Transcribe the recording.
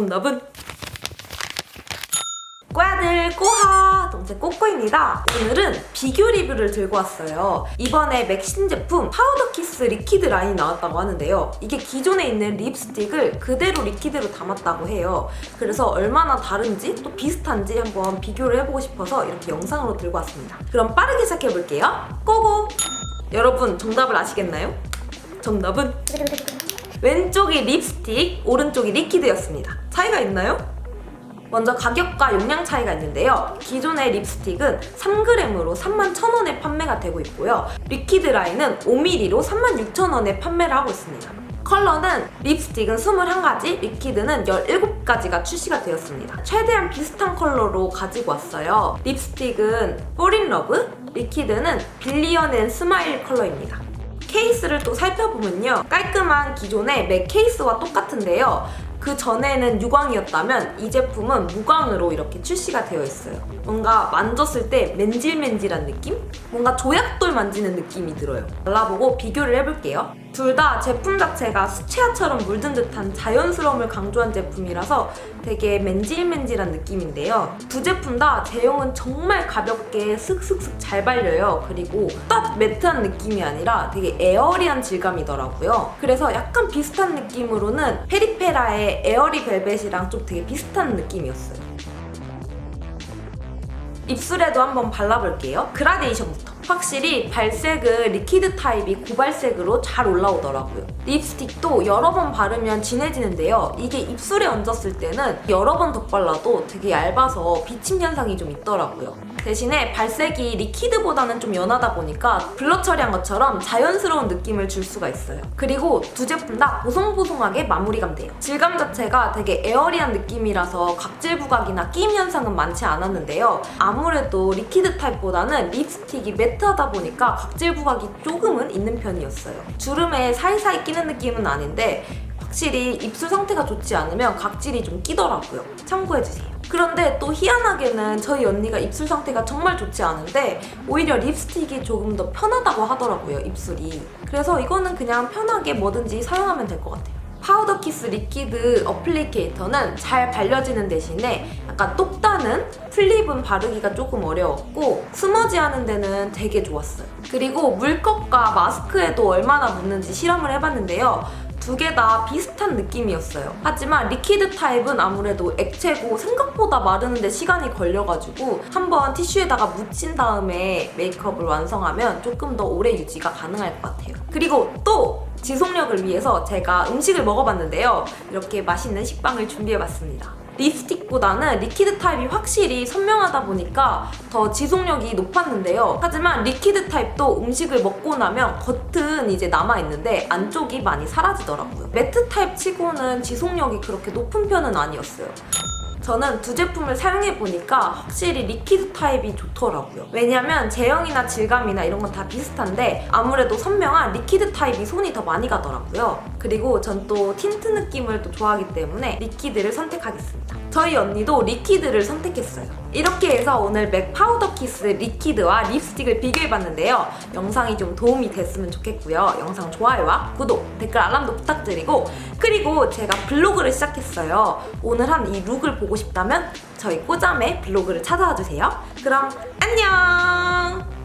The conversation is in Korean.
정답은 꼬야들 꼬하 동체 꼬꼬입니다. 오늘은 비교 리뷰를 들고 왔어요. 이번에 맥 신 제품 파우더 키스 리퀴드 라인이 나왔다고 하는데요. 이게 기존에 있는 립스틱을 그대로 리퀴드로 담았다고 해요. 그래서 얼마나 다른지 또 비슷한지 한번 비교를 해보고 싶어서 이렇게 영상으로 들고 왔습니다. 그럼 빠르게 시작해볼게요. 고고! 여러분 정답을 아시겠나요? 정답은 왼쪽이 립스틱, 오른쪽이 리퀴드였습니다. 차이가 있나요? 먼저 가격과 용량 차이가 있는데요. 기존의 립스틱은 3g으로 31,000원에 판매가 되고 있고요. 리퀴드 라인은 5ml로 36,000원에 판매를 하고 있습니다. 컬러는 립스틱은 21가지, 리퀴드는 17가지가 출시가 되었습니다. 최대한 비슷한 컬러로 가지고 왔어요. 립스틱은 포린러브, 리퀴드는 빌리언 앤 스마일 컬러입니다. 케이스를 또 살펴보면요. 깔끔한 기존의 맥 케이스와 똑같은데요. 그 전에는 유광이었다면 이 제품은 무광으로 이렇게 출시가 되어 있어요. 뭔가 만졌을 때 맨질맨질한 느낌? 뭔가 조약돌 만지는 느낌이 들어요. 발라보고 비교를 해볼게요. 둘 다 제품 자체가 수채화처럼 물든 듯한 자연스러움을 강조한 제품이라서 되게 맨질맨질한 느낌인데요. 두 제품 다 제형은 정말 가볍게 슥슥슥 잘 발려요. 그리고 딱 매트한 느낌이 아니라 되게 에어리한 질감이더라고요. 그래서 약간 비슷한 느낌으로는 페리페라의 에어리 벨벳이랑 좀 되게 비슷한 느낌이었어요. 입술에도 한번 발라볼게요. 그라데이션부터. 확실히 발색은 리퀴드 타입이 고발색으로 잘 올라오더라고요. 립스틱도 여러 번 바르면 진해지는데요. 이게 입술에 얹었을 때는 여러 번 덧발라도 되게 얇아서 비침 현상이 좀 있더라고요. 대신에 발색이 리퀴드보다는 좀 연하다 보니까 블러 처리한 것처럼 자연스러운 느낌을 줄 수가 있어요. 그리고 두 제품 다 보송보송하게 마무리감 돼요. 질감 자체가 되게 에어리한 느낌이라서 각질 부각이나 끼임 현상은 많지 않았는데요. 아무래도 리퀴드 타입보다는 립스틱이 매 트하다 보니까 각질 부각이 조금은 있는 편이었어요. 주름에 사이사이 끼는 느낌은 아닌데 확실히 입술 상태가 좋지 않으면 각질이 좀 끼더라고요. 참고해주세요. 그런데 또 희한하게는 저희 언니가 입술 상태가 정말 좋지 않은데 오히려 립스틱이 조금 더 편하다고 하더라고요, 입술이. 그래서 이거는 그냥 편하게 뭐든지 사용하면 될 것 같아요. 파우더 키스 리퀴드 어플리케이터는 잘 발려지는 대신에 약간 똑 따는 플립은 바르기가 조금 어려웠고 스머지 하는 데는 되게 좋았어요. 그리고 물컵과 마스크에도 얼마나 묻는지 실험을 해봤는데요. 두 개 다 비슷한 느낌이었어요. 하지만 리퀴드 타입은 아무래도 액체고 생각보다 마르는데 시간이 걸려가지고 한번 티슈에다가 묻힌 다음에 메이크업을 완성하면 조금 더 오래 유지가 가능할 것 같아요. 그리고 또 지속력을 위해서 제가 음식을 먹어봤는데요. 이렇게 맛있는 식빵을 준비해봤습니다. 립스틱보다는 리퀴드 타입이 확실히 선명하다 보니까 더 지속력이 높았는데요. 하지만 리퀴드 타입도 음식을 먹고 나면 겉은 이제 남아있는데 안쪽이 많이 사라지더라고요. 매트 타입 치고는 지속력이 그렇게 높은 편은 아니었어요. 저는 두 제품을 사용해 보니까 확실히 리퀴드 타입이 좋더라고요. 왜냐면 제형이나 질감이나 이런 건 다 비슷한데 아무래도 선명한 리퀴드 타입이 손이 더 많이 가더라고요. 그리고 전 또 틴트 느낌을 또 좋아하기 때문에 리퀴드를 선택하겠습니다. 저희 언니도 리퀴드를 선택했어요. 이렇게 해서 오늘 맥 파우더 키스 리퀴드와 립스틱을 비교해봤는데요. 영상이 좀 도움이 됐으면 좋겠고요. 영상 좋아요와 구독, 댓글 알람도 부탁드리고 그리고 제가 블로그를 시작했어요. 오늘 한 이 룩을 보고 싶다면 저희 꼬잠의 블로그를 찾아와 주세요. 그럼 안녕!